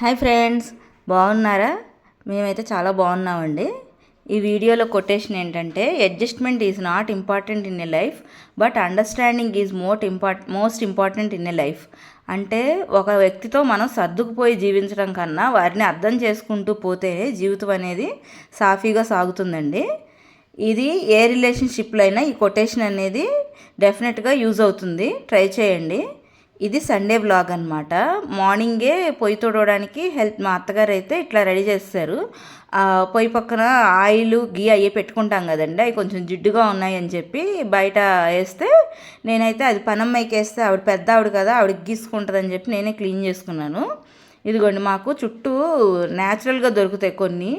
Hi friends బాగున్నారా? మేమైతే చాలా బాగున్నామండి. ఈ వీడియోలో కొటేషన్ ఏంటంటే adjustment is not important in a life but understanding is most import most important in a life అంటే ఒక వ్యక్తితో మనం సర్దుకుపోయి జీవించడం కన్నా వారిని అర్థం చేసుకుంటూ పోతేనే జీవితం అనేది సాఫీగా సాగుతుందండి. ఇది ఏ రిలేషన్షిప్లో అయినా ఈ కొటేషన్ అనేది డెఫినెట్గా యూజ్ అవుతుంది. ట్రై చేయండి. ఇది సండే బ్లాగ్ అనమాట మార్నింగే పొయ్యి తోడవడానికి హెల్ప్ మా అత్తగారు అయితే ఇట్లా రెడీ చేస్తారు. పొయ్యి పక్కన ఆయిల్ గీ అయ్యే పెట్టుకుంటాం కదండి. అవి కొంచెం జిడ్డుగా ఉన్నాయని చెప్పి బయట వేస్తే నేనైతే అది పనమ్మాయికి వేస్తే ఆవిడ పెద్ద ఆవిడ కదా ఆవిడకి గీసుకుంటుందని చెప్పి నేనే క్లీన్ చేసుకున్నాను. ఇదిగోండి మాకు చుట్టూ న్యాచురల్గా దొరుకుతాయి కొన్ని.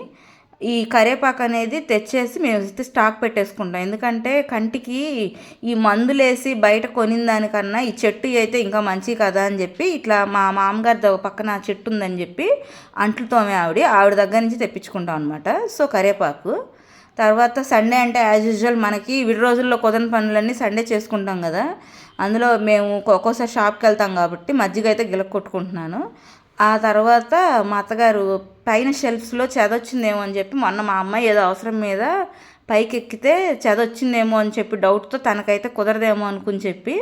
ఈ కరేపాకు అనేది తెచ్చేసి మేము అయితే స్టాక్ పెట్టేసుకుంటాం. ఎందుకంటే కంటికి ఈ మందులేసి బయట కొనిన దానికన్నా ఈ చెట్టు అయితే ఇంకా మంచి కదా అని చెప్పి ఇట్లా మా మామగారి పక్కన చెట్టు ఉందని చెప్పి అంట్లతోమే ఆవిడ ఆవిడ దగ్గర నుంచి తెప్పించుకుంటాం అనమాట సో కరేపాకు. తర్వాత సండే అంటే యాజ్ యూజువల్ మనకి విడి రోజుల్లో కుదరని పనులన్నీ సండే చేసుకుంటాం కదా. అందులో మేము ఒక్కోసారి షాప్కి వెళ్తాం కాబట్టి మజ్జిగ అయితే గిలక్ కొట్టుకుంటున్నాను. ఆ తర్వాత మా అత్తగారు పైన షెల్ఫ్స్లో చదొచ్చిందేమో అని చెప్పి మొన్న మా అమ్మాయి ఏదో అవసరం మీద పైకి ఎక్కితే చదొచ్చిందేమో అని చెప్పి డౌట్తో తనకైతే కుదరదేమో అనుకుని చెప్పి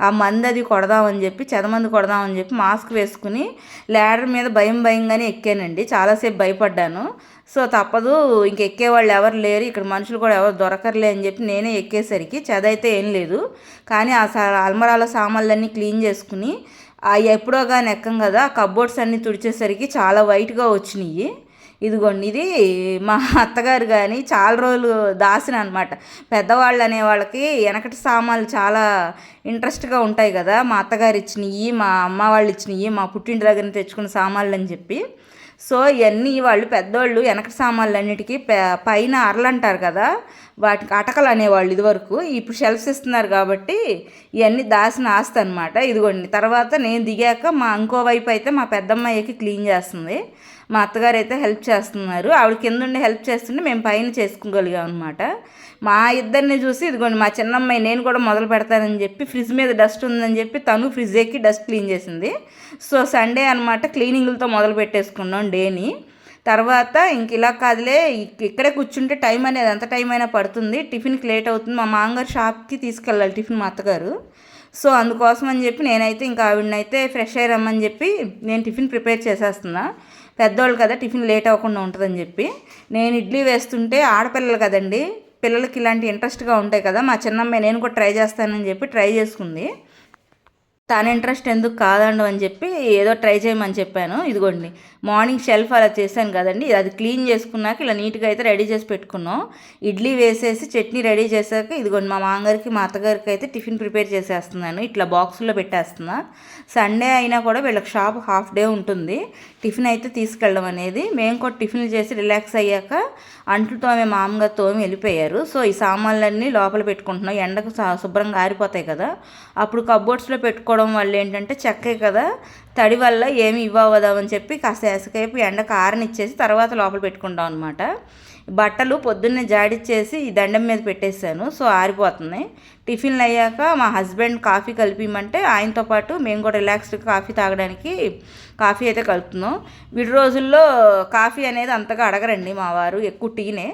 ఆ మంది అది కొడదామని చెప్పి చెదమంది కొడదామని చెప్పి మాస్క్ వేసుకుని ల్యాడర్ మీద భయం భయంగానే ఎక్కానండి. చాలాసేపు భయపడ్డాను. సో తప్పదు ఇంక ఎక్కేవాళ్ళు ఎవరు లేరు ఇక్కడ మనుషులు కూడా ఎవరు దొరకరులే అని చెప్పి నేనే ఎక్కేసరికి చదైతే ఏం లేదు. కానీ ఆ సా అల్మరాల సామాన్లన్నీ క్లీన్ చేసుకుని ఎప్పుడో కానీ ఎక్కం కదా కబోర్డ్స్ అన్నీ తుడిచేసరికి చాలా వైట్గా వచ్చినాయి. ఇదిగోండి ఇది మా అత్తగారు కానీ చాలా రోజులు దాసిన అనమాట పెద్దవాళ్ళు అనే వాళ్ళకి వెనకటి సామాన్లు చాలా ఇంట్రెస్ట్గా ఉంటాయి కదా. మా అత్తగారు ఇచ్చినవి మా అమ్మ వాళ్ళు ఇచ్చినవి మా పుట్టింటి దగ్గర తెచ్చుకున్న సామాన్లు అని చెప్పి. సో ఇవన్నీ వాళ్ళు పెద్దోళ్ళు వెనకటి సామాన్లు అన్నిటికీ ప- పైన అరలు అంటారు కదా. వాటికి అటకలు అనేవాళ్ళు ఇదివరకు. ఇప్పుడు షెల్ఫ్స్ ఇస్తున్నారు కాబట్టి ఇవన్నీ దాసిన ఆస్తి అనమాట ఇదిగోండి తర్వాత నేను దిగాక మా ఇంకో వైపు అయితే మా పెద్దమ్మాయికి క్లీన్ చేస్తుంది. మా అత్తగారు అయితే హెల్ప్ చేస్తున్నారు. ఆవిడ కింద ఉండి హెల్ప్ చేస్తుంటే మేము పైన చేసుకోగలిగాం అనమాట మా ఇద్దరిని చూసి ఇదిగోండి మా చిన్నమ్మాయి నేను కూడా మొదలు పెడతానని చెప్పి ఫ్రిడ్జ్ మీద డస్ట్ ఉందని చెప్పి తను ఫ్రిడ్జ్ ఎక్కి డస్ట్ క్లీన్ చేసింది. సో సండే అనమాట క్లీనింగ్లతో మొదలు పెట్టేసుకున్నాం డేని. తర్వాత ఇంక ఇలా కాదులే ఇక్కడే కూర్చుంటే టైం అనేది ఎంత టైం అయినా పడుతుంది. టిఫిన్కి లేట్ అవుతుంది. మా మామగారు షాప్కి తీసుకెళ్ళాలి టిఫిన్ మా అత్తగారు. సో అందుకోసం అని చెప్పి నేనైతే ఇంకా ఆవిడనైతే ఫ్రెష్ అయ్యి రమ్మని చెప్పి నేను టిఫిన్ ప్రిపేర్ చేసేస్తున్నా. పెద్దవాళ్ళు కదా టిఫిన్ లేట్ అవ్వకుండా ఉంటుందని చెప్పి. నేను ఇడ్లీ వేస్తుంటే ఆడపిల్లలు కదండి పిల్లలకి ఇలాంటి ఇంట్రెస్ట్గా ఉంటాయి కదా మా చిన్నమ్మాయి నేను కూడా ట్రై చేస్తానని చెప్పి ట్రై చేసుకుంది. తన ఇంట్రెస్ట్ ఎందుకు కాదండు అని చెప్పి ఏదో ట్రై చేయమని చెప్పాను. ఇదిగోండి మార్నింగ్ షెల్ఫ్ అలా చేశాను కదండి. అది క్లీన్ చేసుకున్నాక ఇలా నీట్గా అయితే రెడీ చేసి పెట్టుకున్నాం. ఇడ్లీ వేసేసి చట్నీ రెడీ చేశాక ఇదిగోండి మా మామగారికి మా అత్తగారికి అయితే టిఫిన్ ప్రిపేర్ చేసేస్తున్నాను. ఇట్లా బాక్సుల్లో పెట్టేస్తున్నా. సండే అయినా కూడా వీళ్ళకి షాప్ హాఫ్ డే ఉంటుంది. టిఫిన్ అయితే తీసుకెళ్ళడం అనేది. మేము కూడా టిఫిన్లు చేసి రిలాక్స్ అయ్యాక అంట్లు తోమే మామగారు తోమి వెళ్ళిపోయారు. సో ఈ సామాన్లన్నీ లోపల పెట్టుకుంటున్నాం. ఎండకు శుభ్రంగా ఆరిపోతాయి కదా. అప్పుడు కబోర్డ్స్లో పెట్టుకోవడం వల్ల ఏంటంటే చెక్కే కదా. తడి వల్ల ఏమి ఇవ్వవదామని చెప్పి కాస్త ఎసకేపు ఎండకు ఆరనిచ్చేసి తర్వాత లోపల పెట్టుకుంటాం అనమాట బట్టలు పొద్దున్నే జాడిచ్చేసి ఈ దండం మీద పెట్టేశాను. సో ఆరిపోతున్నాయి టిఫిన్లు అయ్యాక మా హస్బెండ్ కాఫీ కలిపిమంటే ఆయనతో పాటు మేము కూడా రిలాక్స్డ్గా కాఫీ తాగడానికి కాఫీ అయితే కలుపుతున్నాం. విడి రోజుల్లో కాఫీ అనేది అంతగా అడగరండి మా వారు ఎక్కువ టీనే.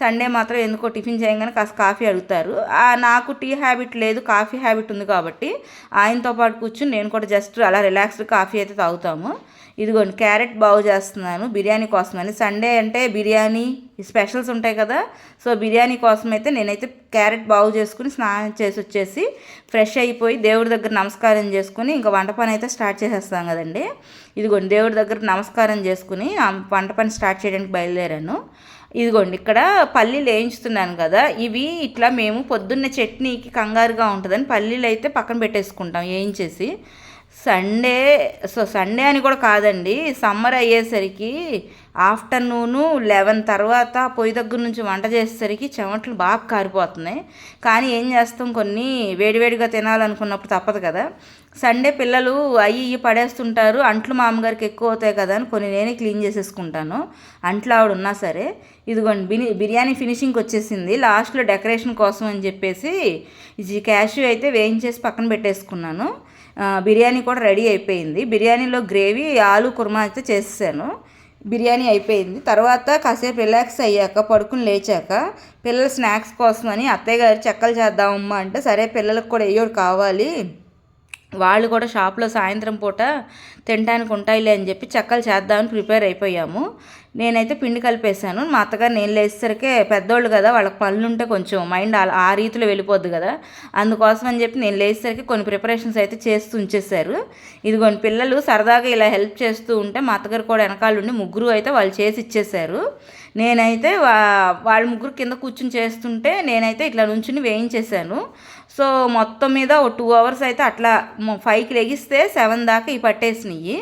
సండే మాత్రం ఎందుకో టిఫిన్ చేయగానే కాస్త కాఫీ అడుగుతారు. నాకు టీ హ్యాబిట్ లేదు కాఫీ హ్యాబిట్ ఉంది కాబట్టి ఆయనతో పాటు కూర్చుని నేను కూడా జస్ట్ అలా రిలాక్స్డ్ కాఫీ అయితే తాగుతాము. ఇదిగోండి క్యారెట్ బాగు చేస్తున్నాను బిర్యానీ కోసమని సండే అంటే బిర్యానీ స్పెషల్స్ ఉంటాయి కదా సో బిర్యానీ కోసం అయితే నేనైతే క్యారెట్ బాగు చేసుకుని స్నానం చేసి వచ్చేసి ఫ్రెష్ అయిపోయి దేవుడి దగ్గర నమస్కారం చేసుకుని ఇంకా వంట పని అయితే స్టార్ట్ చేసేస్తాం కదండి. ఇదిగోండి దేవుడి దగ్గర నమస్కారం చేసుకుని ఆ వంట పని స్టార్ట్ చేయడానికి బయలుదేరాను. ఇదిగోండి ఇక్కడ పల్లీలు వేయించుతున్నాను కదా ఇవి ఇట్లా మేము పొద్దున్న చట్నీకి కంగారుగా ఉంటుందని పల్లీలు అయితే పక్కన పెట్టేసుకుంటాం వేయించేసి. సండే సో సండే అని కూడా కాదండి సమ్మర్ అయ్యేసరికి ఆఫ్టర్నూను లెవెన్ తర్వాత పొయ్యి దగ్గర నుంచి వంట చేసేసరికి చెమటలు బాగా కారిపోతున్నాయి. కానీ ఏం చేస్తాం కొన్ని వేడివేడిగా తినాలనుకున్నప్పుడు తప్పదు కదా. సండే పిల్లలు అయ్యి ఇయ్యి పడేస్తుంటారు. అంట్లు మామగారికి ఎక్కువ అవుతాయి కదా అని కొన్ని నేనే క్లీన్ చేసేసుకుంటాను. అంట్లు ఆవిడ ఉన్నా సరే. ఇదిగోండి బిని బిర్యానీ ఫినిషింగ్కి వచ్చేసింది. లాస్ట్లో డెకరేషన్ కోసం అని చెప్పేసి ఇది క్యాష్యూ అయితే వేయించేసి పక్కన పెట్టేసుకున్నాను. బిర్యానీ కూడా రెడీ అయిపోయింది. బిర్యానీలో గ్రేవీ ఆలు కుర్మా అయితే చేసేసాను. బిర్యానీ అయిపోయింది. తర్వాత కాసేపు రిలాక్స్ అయ్యాక పడుకుని లేచాక పిల్లల స్నాక్స్ కోసమని అత్తయ్య గారు చెక్కలు చేద్దామమ్మా అంటే సరే పిల్లలకు కూడా ఏయోడు కావాలి. వాళ్ళు కూడా షాప్లో సాయంత్రం పూట తినడానికి ఉంటాయిలే అని చెప్పి చెక్కలు చేద్దామని ప్రిపేర్ అయిపోయాము. నేనైతే పిండి కలిపేశాను. మా అత్తగారు నేను లేచేసరికి పెద్దోళ్ళు కదా వాళ్ళకి పనులు ఉంటే కొంచెం మైండ్ ఆ- రీతిలో వెళ్ళిపోద్ది కదా. అందుకోసం అని చెప్పి నేను లేచేసరికి కొన్ని ప్రిపరేషన్స్ అయితే చేస్తూ ఉంచేశారు. ఇదిగోని పిల్లలు సరదాగా ఇలా హెల్ప్ చేస్తూ ఉంటే మా అత్తగారు కూడా వెనకాల ఉండి ముగ్గురు అయితే వాళ్ళు చేసి ఇచ్చేశారు. నేనైతే వాళ్ళ ముగ్గురు కింద కూర్చుని చేస్తుంటే నేనైతే ఇట్లా నుంచుని వేయించేశాను. సో మొత్తం మీద ఒక టూ అవర్స్ అయితే అట్లా ఫైవ్కి లెగిస్తే సెవెన్ దాకా ఇవి పట్టేసినాయి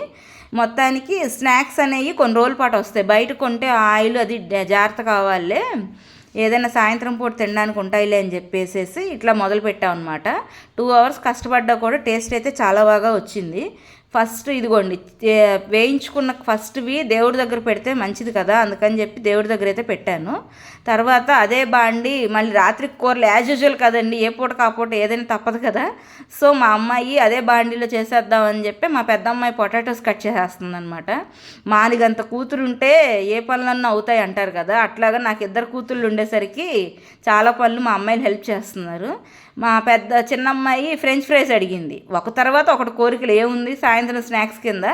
మొత్తానికి స్నాక్స్ అనేవి కొన్ని రోజుల పాటు వస్తాయి. బయట కొంటే ఆయిల్ అది జాగ్రత్త కావాలే. ఏదైనా సాయంత్రం పూట తినడానికి ఉంటాయిలే అని చెప్పేసేసి ఇట్లా మొదలు పెట్టాం అనమాట టూ అవర్స్ కష్టపడ్డా కూడా టేస్ట్ అయితే చాలా బాగా వచ్చింది. ఫస్ట్ ఇదిగోండి వేయించుకున్న ఫస్ట్వి దేవుడి దగ్గర పెడితే మంచిది కదా అందుకని చెప్పి దేవుడి దగ్గర అయితే పెట్టాను. తర్వాత అదే బాండి మళ్ళీ రాత్రి కూరలు యాజ్ యూజువల్ కదండి ఏ పూట కాపూట ఏదైనా తప్పదు కదా. సో మా అమ్మాయి అదే బాండీలో చేసేద్దామని చెప్పి మా పెద్ద అమ్మాయి పొటాటోస్ కట్ చేసేస్తుంది అనమాట మాదిగంత కూతురు ఉంటే ఏ పనులన్నా అవుతాయి అంటారు కదా అట్లాగా నాకు ఇద్దరు కూతుళ్ళు ఉండేసరికి చాలా పనులు మా అమ్మాయిలు హెల్ప్ చేస్తున్నారు. మా పెద్ద చిన్న అమ్మాయి ఫ్రెంచ్ ఫ్రైస్ అడిగింది. ఒక తర్వాత ఒకటి కోరికలు ఏముంది? సాయంత్రం స్నాక్స్ కింద.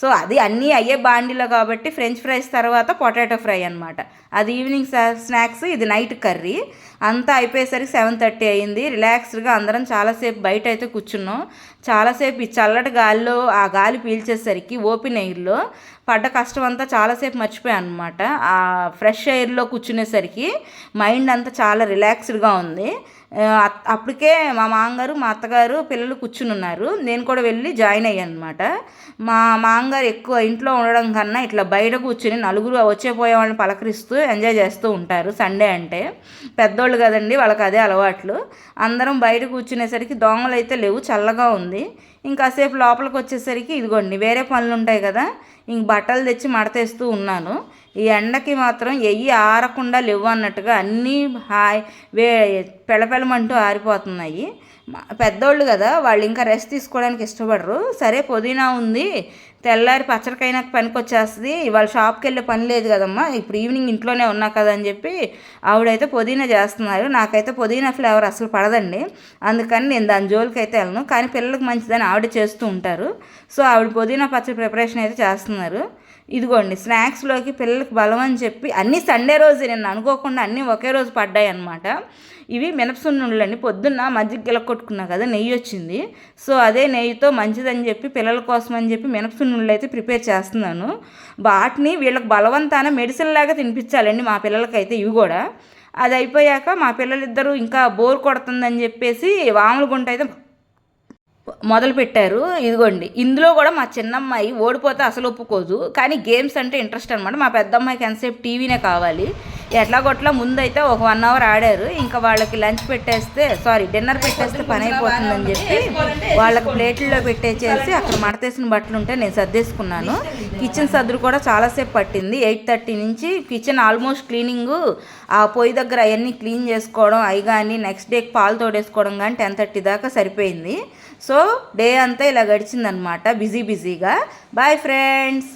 సో అది అన్నీ అయ్యే బాండీలో కాబట్టి ఫ్రెంచ్ ఫ్రైస్ తర్వాత పొటాటో ఫ్రై అనమాట అది ఈవినింగ్ స్నాక్స్ ఇది నైట్ కర్రీ. అంతా అయిపోయేసరికి సెవెన్ థర్టీ అయింది. రిలాక్స్డ్గా అందరం చాలాసేపు బయట అయితే కూర్చున్నాం. చాలాసేపు ఈ చల్లటి గాలిలో ఆ గాలి పీల్చేసరికి ఓపెన్ ఎయిర్లో పడ్డ కష్టం అంతా చాలాసేపు మర్చిపోయాను అనమాట ఆ ఫ్రెష్ ఎయిర్లో కూర్చునేసరికి మైండ్ అంతా చాలా రిలాక్స్డ్గా ఉంది. అప్పటికే మా మామగారు మా అత్తగారు పిల్లలు కూర్చుని ఉన్నారు. నేను కూడా వెళ్ళి జాయిన్ అయ్యాను అనమాట మా మామగారు ఎక్కువ ఇంట్లో ఉండడం కన్నా ఇట్లా బయట కూర్చుని నలుగురు వచ్చే పోయే వాళ్ళని పలకరిస్తూ ఎంజాయ్ చేస్తూ ఉంటారు సండే అంటే. పెద్దోళ్ళు కదండి వాళ్ళకి అదే అలవాట్లు. అందరం బయట కూర్చునేసరికి దోమలు అయితే లేవు చల్లగా ఉంది. ఇంకాసేపు లోపలికి వచ్చేసరికి ఇదిగోండి వేరే పనులు ఉంటాయి కదా ఇంక బట్టలు తెచ్చి మడతేస్తూ ఉన్నాను. ఈ ఎండకి మాత్రం ఎయ్యి ఆరకుండా లేవు అన్నట్టుగా అన్నీ హాయ్ వే పెళపెళమంటూ ఆరిపోతున్నాయి. పెద్దోళ్ళు కదా వాళ్ళు ఇంకా రెస్ట్ తీసుకోవడానికి ఇష్టపడరు. సరే పుదీనా ఉంది తెల్లారి పచ్చడికైనా పనికి వచ్చేస్తుంది ఇవాళ షాప్కి వెళ్ళే పని లేదు కదమ్మా ఇప్పుడు ఈవినింగ్ ఇంట్లోనే ఉన్నా కదా అని చెప్పి ఆవిడైతే పుదీనా చేస్తున్నారు. నాకైతే పుదీనా ఫ్లేవర్ అసలు పడదండి. అందుకని నేను దాని జోలికి అయితే వెళ్ళను. కానీ పిల్లలకు మంచిదని ఆవిడ చేస్తూ ఉంటారు. సో ఆవిడ పుదీనా పచ్చడి ప్రిపరేషన్ అయితే చేస్తున్నారు. ఇదిగోండి స్నాక్స్లోకి పిల్లలకి బలం అని చెప్పి అన్నీ సండే రోజు నేను అనుకోకుండా అన్నీ ఒకే రోజు పడ్డాయి అనమాట ఇవి మినపసున్నుండలండి పొద్దున్న మజ్జిగ గిల కొట్టుకున్నా కదా నెయ్యి వచ్చింది. సో అదే నెయ్యితో మంచిదని చెప్పి పిల్లల కోసం అని చెప్పి మినపసున్నుళ్ళు అయితే ప్రిపేర్ చేస్తున్నాను. వాటిని వీళ్ళకి బలవంతాన మెడిసిన్ లాగా తినిపించాలండి మా పిల్లలకైతే ఇవి కూడా. అది అయిపోయాక మా పిల్లలిద్దరూ ఇంకా బోర్ కొడుతుందని చెప్పేసి వాముల గుంట అయితే మొదలు పెట్టారు ఇదిగోండి. ఇందులో కూడా మా చిన్నమ్మాయి ఓడిపోతే అసలు ఒప్పుకోదు. కానీ గేమ్స్ అంటే ఇంట్రెస్ట్ అనమాట మా పెద్దమ్మాయికి ఎంతసేపు టీవీనే కావాలి. ఎట్లా కొట్లా ముందైతే ఒక వన్ అవర్ ఆడారు. ఇంకా వాళ్ళకి లంచ్ పెట్టేస్తే సారీ డిన్నర్ పెట్టేస్తే పని అయిపోతుందని చెప్పి వాళ్ళకి ప్లేట్లలో పెట్టేసేసి అక్కడ మడతేసిన బట్టలు ఉంటే నేను సర్దేసుకున్నాను. కిచెన్ సర్దులు కూడా చాలాసేపు పట్టింది. ఎయిట్ థర్టీ నుంచి కిచెన్ ఆల్మోస్ట్ క్లీనింగ్ ఆ పొయ్యి దగ్గర అవన్నీ క్లీన్ చేసుకోవడం అవి కానీ నెక్స్ట్ డేకి పాలు తోడేసుకోవడం కానీ టెన్ థర్టీ దాకా సరిపోయింది. సో డే అంతా ఇలా గడిచిందనమాట. బిజీ బిజీగా బాయ్ ఫ్రెండ్స్